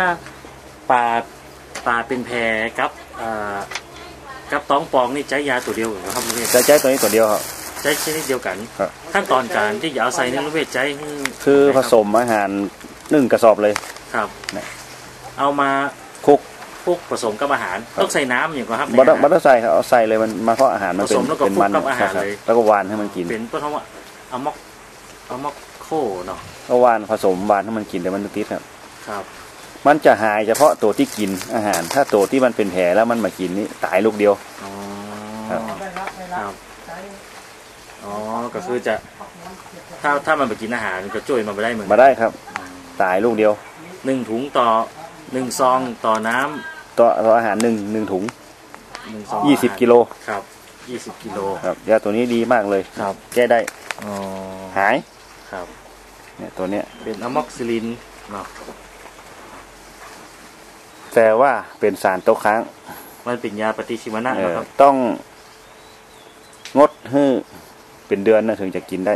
ถ้าปลาปลาเป็นแพกับเอ่อกับต้องปองนี่ใช้ยาตัวเดียวกันเหรอครับลุงเวทจะใช้ตัวนี้ตัวเดียวครับ ใช้ชนิดเดียวกัน ครับ ขั้นตอนการที่จะเอาใส่ในลุงเวทใช้ให้คือผสมอาหารหนึ่งกระสอบเลย ครับนะเอามาคลุกคลุกผสมกับอาหารครับต้องใส่น้ำอย่างก็ครับบัตในอาหาร บัตเตอร์ใส่ครับเอาใส่เลยมันมาเพราะอาหารมันเป็นผสมแล้วก็เป็นมันคลุกกับอาหารครับเลย แล้วก็หวานให้มันกินเป็นเพราะว่าเอามอกเอามอกโคเนาะก็หวานผสมหวานให้มันกินแต่มันติดครับ ครับ มันจะหายเฉพาะตัวที่กินอาหาร ถ้าตัวที่มันเป็นแผลแล้วมันมากินนี่ตายลูกเดียว อ๋อครับครับอ๋อก็คือจะถ้าถ้ามันไปกินอาหารมันก็ช่วยมันไปได้เหมือนมาได้ครับ ตายลูกเดียวหนึ่งถุงต่อหนึ่งซองต่อน้ำตัวตัวอาหารหนึ่งหนึ่งถุงหนึ่งซองยี่สิบอาหารกิโลครับยี่สิบกิโลครับยาตัวนี้ดีมากเลยครับ แก้ได้อ๋อหายครับเนี่ยตัวเนี้ยเป็นอะม็อกซิลินเนาะ แต่ว่าเป็นสารตกค้าง มันเป็นยาปฏิชีวนะเออนะครับ ต้องงดให้เป็นเดือนนะถึงจะกินได้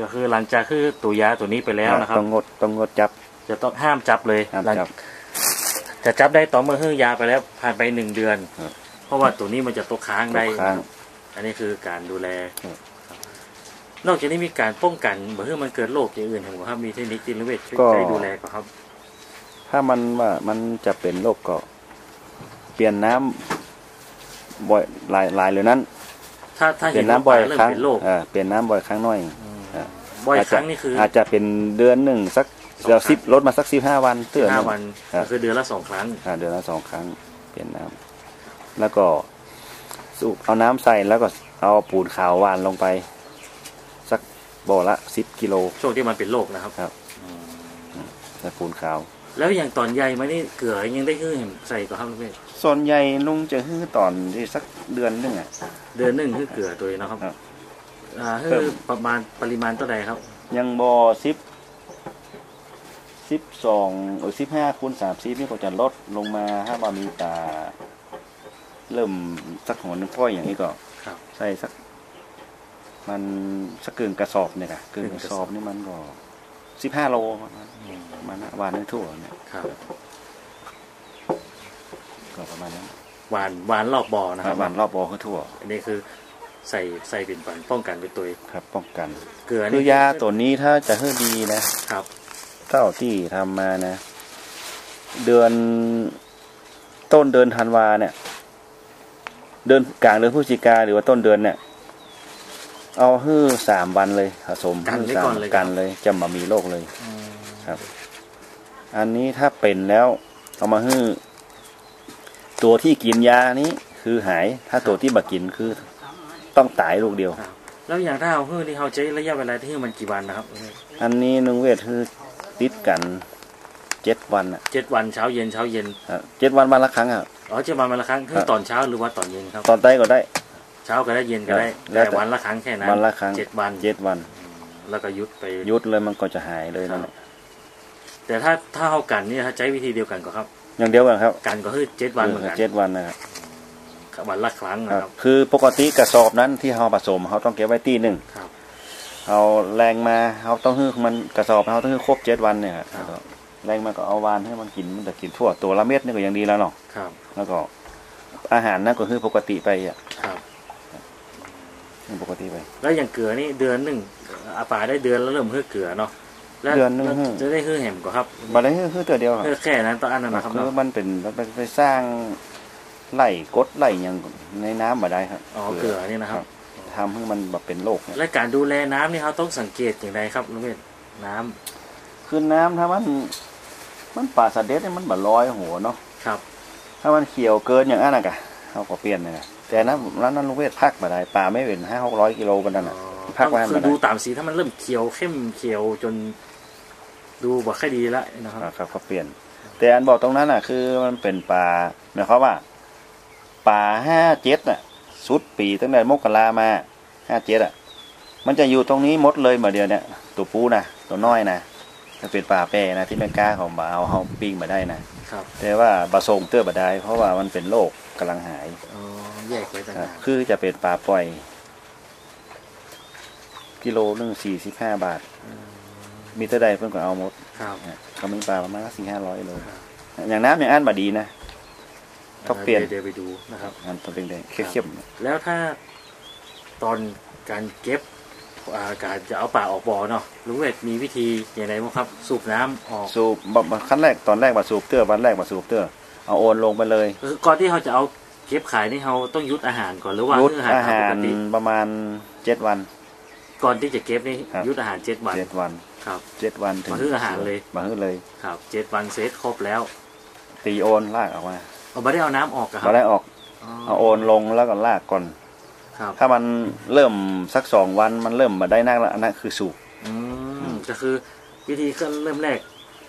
ก็คือหลังจากคือตัวยาตัวนี้ไปแล้วนะครับ ต้องงดต้องงดจับ จะต้องห้ามจับเลยห้ามหลังจับ จะจับได้ต่อเมื่อฮื้อยาไปแล้วผ่านไปหนึ่งเดือน ครับ เพราะว่าตัวนี้มันจะตกค้างตได้ กค้าง อันนี้คือการดูแลครับครับนอกจากนี้มีการป้องกันเมื่อมันเกิดโรคอย่างอื่นเห็นไหมครับมีเทคนิคจิตเวชช่วยก็ใจดูแลก่อนครับ ถ้ามันว่ามันจะเป็นโรคก็เปลี่ยนน้ำบ่อยหลายหลายเลยนั้น ถ้าถ้าเปลี่เห็ยนนน้ำว่าปบ่อลายเริ่มครั้งเป็นโรคเออเปลี่ยนน้ำบ่อยครั้งน้อยอ่าบ่อยอาจคจะรั้งนี่คือ อาจจะเป็นเดือนหนึ่งสักเดี๋ยวสิบลดมาสักสิบห้าวันเตือนห้าหงวันครับก็คือเดือนละสองครั้งอ่าเดือนละสองครั้ง เปลี่ยนน้ำแล้วก็สูบเอาน้ำใส่แล้วก็เอาปูนขาวหวานลงไป สักบ่อละสิบกิโลช่วงที่มันเป็นโรคนะครับครับอืมแล้วปูนขาว แล้วอย่างตอนใหญ่มานี่เกลือยังได้คือเห็นใส่ก่อนครับลุงเวชส่วนใหญ่ลุงจะฮื้อตอนที่สักเดือนหนึงอะ เดือนหนึ่งคือเกลือตัวนี้นะครับครับอ่าเพิ่คือม ประมาณปริมาณเท่าใดครับยังบ่อสิบสิบสองหรือสิบห้าคูณสามสิบนี่ก็จะลดลงมาถ้ามามีตา เริ่มสักหัวนึงพ่อยอย่างนี้ก็ครับ ใส่สัก มันสักเกินกระสอบเนี่ยค่ะเกินกระสอบนี่มันก็ สิบห้าโลประมาณประมันวานในทั่วเนี่ยครับก็ประมาณนั้นหวานหวานรอบบ่อนะครับวานรอบบอคือทั่ว อันนี้คือใส่ใส่เป็นปันป้องกันเป็นตัวครับ ป้องกัน เกลือคืนี่อยาตัวนี้ถ้าจะให้ดีนะครับเท่าที่ทำมานะ เดือนต้นเดือนธันวาเนี่ย เดือนกลางเดือนพฤศจิกาหรือว่าต้นเดือนเนี่ย เอาฮื้อสามวันเลยผสมกันไว้ฮื้อก่สาอนมเลย กันเลยจะมามีโรคเลย อืมครับ อันนี้ถ้าเป็นแล้วเอามาฮื้อตัวที่กินยานี้คือหาย ถ้าตัวที่มากินคือต้องตายลูกเดียวครับแล้วอย่างถ้าเอาฮื้อที่เขาใช้ระยะเวลาที่ฮื้อมันกี่วันนะครับอันนี้นุงเวทคือติดกันเจ็ดวันอะเจ็ดวันเช้าเย็นเช้าเย็นครับเจ็ดวันวันละครั้งอะ อ๋อเจ็ดวันวันละครั้งคืครัอบตอนเช้าหรือว่าตอนเย็นครับ ตอนใต้ก็ได้ เช้าก็ได้เย็นก็ได้แล้วแต่แต่วันละครั้งแค่นั้นวันละครั้งเจ็ดวันเจ็ดวัน แล้วก็ยุดไปยุดเลยมันก็จะหายเลยนั่นแหละแต่ถ้าถ้าเอากันเนี่ยถ้าใช้วิธีเดียวกันก็ครับ อย่างเดียวกันครับกันก็คือเจ็ดวันเหมือนกันเจ็ดวันนะครับวันละครั้งคนะรับครับ คือปกติกระสอบนั้นที่เราผสมเขาต้องเก็บไว้ตีหนึ่งครับเอาแรงมาเขาต้องฮื้อมันกระสอบเขาต้องฮื้อครบเจ็ดวันเนี่ยครับครับแล้วก็แรงมาก็เอาวานให้มันกินมันจะกินทั่วตัวละเม็ดนี่ก็ยังดีแล้วเนาะครับ แล้วก็อาหารนั่นก็คือปกติไปอะ ครับคือปกติไป แล้วอย่างเกลือนี่เดือนหนึ่งอาป่าได้เดือนแล้วเริ่มฮื้อเกลือเนาะแล้วเดือนหนึ่งแล้วฮื้อจะได้ฮื้อแหมก็ครับบัดนี้ฮื้อฮื้อตัวเดียวครับฮื้อแค่นั้นตอนอันนั้นนะครับคือเนาะมันเป็นมันไปสร้างไหลกดไหลอย่างในน้ำมาได้ครับอ๋อเกลือนี่นะครับทำให้มันแบบเป็นโรคเนี่ยและการดูแลน้ำนี่เขาต้องสังเกตอย่างไรครับลุงเวทน้ำคือน้ำถ้ามันมันป่าสะเด็ดเนี่ยมันแบบลอยหัวเนาะครับ ถ้ามันเขียวเกินอย่างนั้นอะกะเขาก็เปลี่ยนเลยนะ แต่นั้นนั้นนั้นลูกเวทพักมาได้ปลาไม่เป็นห้าหกร้อยกิโลกันนั่นน่ะพักไว้ให้คืมัอนได้ดูตามสีถ้ามันเริ่มเขียวเข้มเขียวจนดูบ่ค่อยดีแล้วนะครับครับเขาเปลี่ยน แต่อันบอกตรงนั้นอะ คือมันเป็นปลาหมายความว่าปลาห้าเจ็ดอะ สุดปีตั้งแต่มกรามาห้าเจ็ดอะ มันจะอยู่ตรงนี้หมดเลยเหมือนเดียวเนี่ยตัวปูนะตัวน้อยนะ จะเป็นปลาแปรนะที่ไม่กล้าของบาเอาเขาปิ้งมาได้นะครับแต่ว่าบาทรงเตื้อบาได้ เพราะว่ามันเป็นโรคกำลังหายอ๋อแยกไว้ต่างครับหากคือจะเป็นปลาปล่อย กิโลหนึ่งสี่สิบห้าบาท มีเท่าใดเพิ่นก็เอาหมดครับนะเขามีปลาประมาณสี่ห้าร้อยโลอย่างน้ำอย่างอันบดีนะต้องเปลี่ยนเดี๋ยวไปดูนะครับอันตัวแดงๆเข้มแล้วถ้าตอนการเก็บ อ่าการจะเอาป่าออกบ่อเนาะลุงเวทมีวิธีอย่างไรบ้างครับ สูบน้ำออกๆสูบบ่ขั้นแรกตอนแรกมาสูบเตื้อวันแรกมาสูบเตื้อเอาโอนลงไปเลยคือก่อนที่เขาจะเอาเก็บขายนี่เขาต้องยุดอาหารก่อนหรือว่ายุดเนื้ออาหารอาตามหาปรกติประมาณเจ็ดวัน ก่อนที่จะเก็บนี่ครับยุดอาหารเจ็ดวันเจ็ดวันครับเจ็ดวันถึงมาฮื้ออาหารเลยมาฮื้อเลยครับเจ็ดวันเซตครบแล้ว ตีโอนลากออกมาเอาไม่ได้เอาน้ำออกอะครัมาบได้ออกเอาโอนลงแล้วก็ลากก่อนครับ ถ้ามันเริ่มสักสองวันมันเริ่มมาได้นักแล้วอันนั้นคือสูบอืมก็คือวิธีก็เริ่มแรก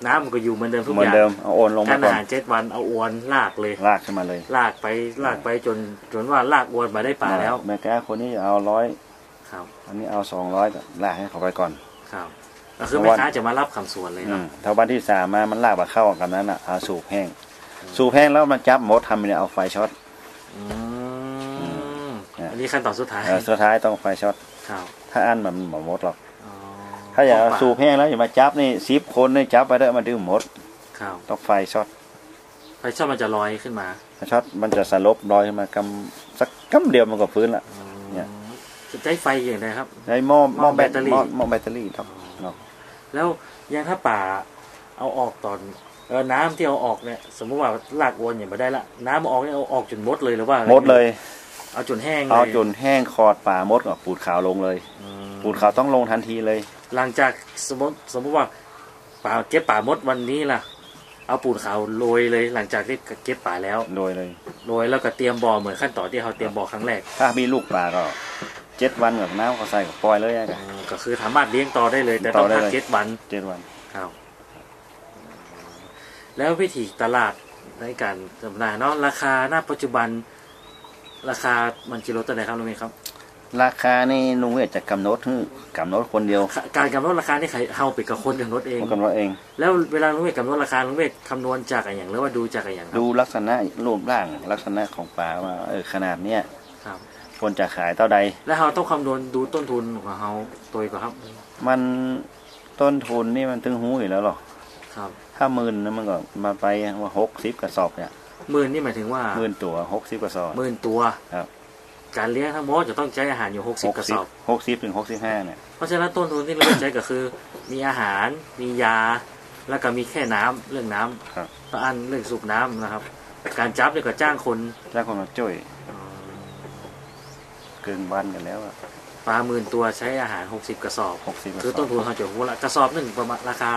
น้ำมันก็อยู่เหมือนเดิมทุกเหมืออนย่างเดิมเอาโอนลงกามารก่ออานหารเจ็ดวันเอาอวนลากเลยลากขึ้นมาเลย ลากไปลากไปจนจนว่าลากอวนมาได้ป่าแล้วแม่แก้คนนี้เอาร้อยครับอันนี้เอาสองร้อยลากให้เขาไปก่อนครับก็คือแม่ค้าจะมารับคำส่วนเลยอืเนาะมถ้าวันที่สามมามันลากมาเข้ากันนั้นอะเอาสูบแห้ง สูบแห้งแล้วมันจับมดทำเนี่ยเอาไฟช็อต อืมเนี่ยอันนี้ขั้นตอนสุดท้ายเออสุดท้ายต้องไฟช็อตครับถ้าอันมันหมมดหรอกอ๋อถ้าอยากเอาป่สูบแห้งแล้วอย่ามาจับนี่สิบคนนี่จับไปได้มันดื้อหมดครับต้องไฟช็อตไฟชอบมันจะลอยขึ้นมาถ้าช็อตมันจะสลบลอยขึ้นมากำสักกำเดียวมันก็ฟื้นละเนี่ยจะใช้ไฟอย่างไรครับในหม้อหม้อหม้อแบแบตตเตอรี่หม้อหม้อแบตเตอรี่ครับเนาะแล้วอยังถ้าป่าเอาออกตอนเออน้ำที่เอาออกเนี่ย สมมติว่าลากอวนอย่างมาได้ละ น้ำเอาออกเนี่ยเอาออกจนหมดเลยหรือว่าอะไรหมดเลย เอาจนแห้งเลยเอาจนแห้งคอดป่ามดกับปูดขาวลงเลย อืมปูดขาวต้องลงทันทีเลย หลังจากสมมติสมมติว่าป่าเก็บป่ามดวันนี้ล่ะ เอาปูนขาวโรยเลย หลังจากที่เก็บป่าแล้วโดยเลย โรยแล้วก็เตรียมบ่อเหมือนขั้นตอนที่เขาเตรียมบ่อครั้งแรกถ้ามีลูกปลาก็เจ็ดวันกับน้ำก็ใส่กับปล่อยเลยอะอืมก็คือสามารถเลี้ยงต่อได้เลย แต่ต่ต้อองได้พักเลยเจ็ดวัน เจ็ดวัน ครับแล้ววิธีตลาดในการจำหน่ายเนาะราคาหน้าปัจจุบัน ราคามันกิโลตัวไหนครับลุงเมย์ครับ ราคานี่ลุงเวทจะกำหนดให้กำหนดคนเดียว การกำหนดราคานี่ใครเฮาไปกับคนกำหนดเองผมกำหนดเอง แล้วเวลาลุงเมย์กำหนดราคาลุงเมย์คำนวณจากอะไรอย่างหรือว่าดูจากอะไรอย่างครับดูลักษณะรูปร่างลักษณะของปลาว่าเออขนาดเนี้ยครับควรจะขายเท่าใด แล้วเราต้องคำนวณดูต้นทุนของเราตัวเองก่อนครับ มันต้นทุนนี่มันถึงหูอยู่แล้วหรอกครับถ้าหมื่นนะมันก็มาไปว่าหกสิบกระสอบเนี่ย หมื่นนี่หมายถึงว่าหมื่นตัวหกสิบกระสอบหมื่นตัวครับ การเลี้ยงทั้งหมดจะต้องใช้อาหารอยู่หกสิบกระสอบหกสิบถึงหกสิบห้าเนี่ยเพราะฉะนั้นต้นทุนที่เราใช้ก็คือ มีอาหารมียา แล้วก็มีแค่น้ำเรื่องน้ำครับอันเรื่องสูบน้ำนะครับ การจับเนี่ยก็จ้างคนจ้างคนมาจ่อยเกินวันกันแล้วอะปลาหมื่นตัวใช้อาหารหกสิบกระสอบหกสิบคือต้นทุนเขาจะหัวละกระสอบหนึ่งประมาณราคา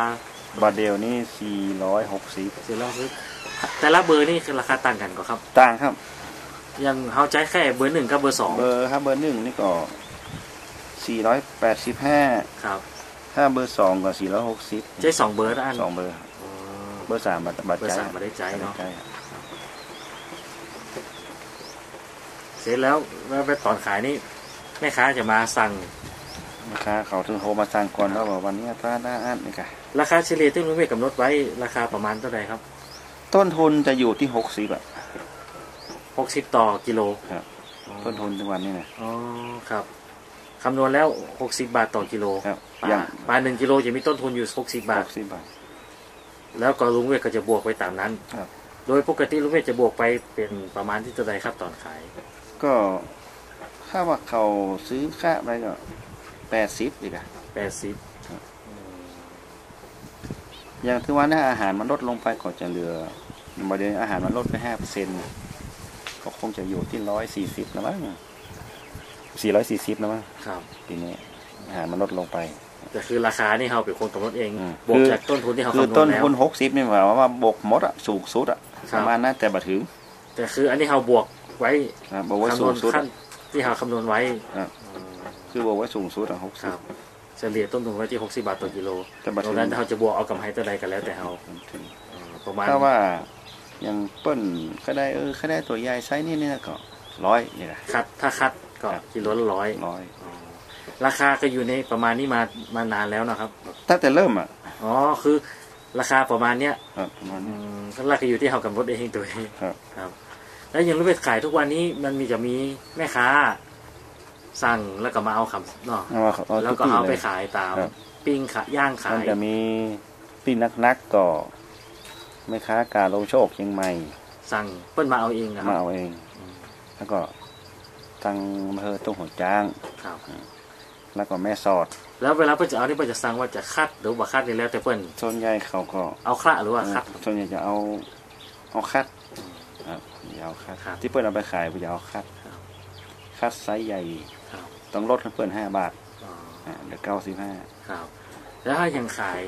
บาทเดียวนี่ร้อ460 460 แล้วซื้อแต่ละเบอร์นี่คือราคาต่างกันก็ครับ ต่างครับอยังเขาใช้แค่เบอร์หนึ่งกับเบอร์สองเบอร์ถ้าเบอร์หนึ่งนี่ก็สี่ร้อยแปดสิบห้าครับถ้าเบอร์สองก็สี่ร้อยหกสิบใช้สองเบอร์ละอันสองเบอร์อ๋อเบอร์สามบัตรบัตรเบอร์ใจสามมาได้ใจเนาะใช่เสร็จแล้วแล้วไปตอนขายนี่แม่ค้าจะมาสั่งราคาเขาถึงโทรมาสั่งก่อนแล้วบอกวันนี้ถ้าได้อันนี่ค่ะราคาเฉลี่ยที่ลุงเมฆกำหนดไว้ราคาประมาณเท่าไหร่ครับ ต้นทุนจะอยู่ที่หกสิบอะหกสิบต่อกิโลครับอ๋อต้นทุนทุกวันนี่นะอ๋อครับคำนวณแล้วหกสิบบาทต่อกิโลครับปลาอย่างปลาหนึ่งกิโลจะมีต้นทุนอยู่หกสิบบาหทกสิบบาท แล้วก็ลุงเวทก็จะบวกไปตามนั้นครับโดยปกติลุงเวทจะบวกไปเป็นประมาณที่เท่าไหรครับตอนขาย ก็ถ้าว่าเขาซื้อค่าไปก็แปดสิบดีกว่าแปดสิบ อย่างที่ว่าถ้าอาหารมันลดลงไปก็จะเหลือประเด็นอาหารมันลดไปห้าเปอร์เซ็นก็คงจะอยู่ที่ร้อยสี่สิบแล้วมั้งสี่ร้อยสี่สิบแล้วมั้งครับทีนี้อาหารมันลดลงไปแต่คือราคานี่เราเป็นคนกำหนดเองอืมบวกคือจากต้นทุนที่เขาคือคำนวต้ณนแล้วทุนหกสิบนี่หมายความว่าบกหมดอะสูงสุดอะคปรับระมาณนั้นแต่บัถึงแต่คืออันนี้เราบวกไว้อ่าบอกว่าคำนสูวงณสุดขั้อะนที่เราคำนวณไว้ครับอืมคือบอกว่าสูงสุดอะหกคสิรับบ เฉลี่ยต้นทุนไว้ที่ 60 บาทต่อกิโลแต่บัตรถึงงนั้นเขาจะบวกเอากำไรเท่าใดกันแล้วแต่เขาถึงเอ่อประมาณถ้าว่ายังเปิ้ลก็ได้เออก็ได้ตัวใหญ่ไซส์นี่เนี่ยก็ร้อยนี่แหละคัดถ้าคัดก็ครับกิโลละร้อยร้อยอ๋อราคาก็อยู่ในประมาณนี้มามานานแล้วนะครับตั้งแต่เริ่มอะอ๋อคือราคาประมาณเนี้ยครับประมาณอืนี้มก็ราคาอยู่ที่เขากำหนดเองตัวเองครับ ครับ แล้วอย่างรูปแบบขายทุกวันนี้มันมีจะมีแม่ค้า สั่งแล้วก็มาเอาคำเนาะเอามาเอาแล้วก็ทุเอาที่ไปเลยขายตาม ครับ ปิ้งขายย่างขามันยจะมีที่นักนักๆก็แม่ค้ากาลงโชคเชียงใหม่ สั่งเปิ้นมาเอาเองนะคมารับ เอาเอง อืม แล้วก็ทางอำเภอตุ้งหัวจ้าง ครับ แล้วก็แม่สอด แล้วเวลาเปิ้นจะเอานี่เปิ้นจะสั่งว่าจะคัดหรือบ่คัดนี่แล้วแต่เปิ้นส่วนใหญ่เขาก็เอาคละหรือว่าคัด ส่วนใหญ่จะเอาเอาคัดครับอย่าเอาคัด ครับที่เปิ้นเอาไปขายไปจะเอาคัดครับ คัดไซส์ใหญ่ครับ ต้องลดให้เปิ้นห้าบาทอ๋ออ่าเดี๋ยวเก้าสิบห้าครับ แล้วถ้าอย่างขาย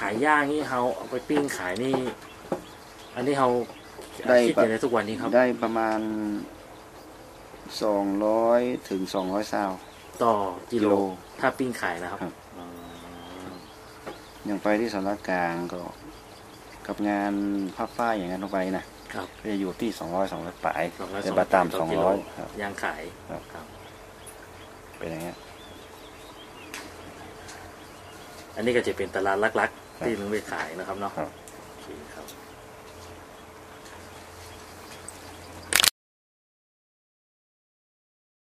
ขายย่างนี่เฮาเอาไปปิ้งขายนี่ อันนี้เฮาคิดอย่างไรทุกวันนี้ครับ ได้ประมาณสองร้อยถึงสองร้อยซาวต่อกิโลกิโลถ้าปิ้งขายนะครับครับอ๋ออย่างไปที่สำนักกลางก็ กับงานผ้าฝ้ายอย่างนั้นลงไปนะครับก็จะอยู่ที่สองร้อยสองร้อยปลายสองร้อยแต่บาตามสองกิโลร้อยครับย่างขายครับครับ เป็นอย่างเงี้ย อันนี้ก็จะเป็นตลาดลักครับๆที่ลุงไปขายนะครับเนาะครับ โอเคครับ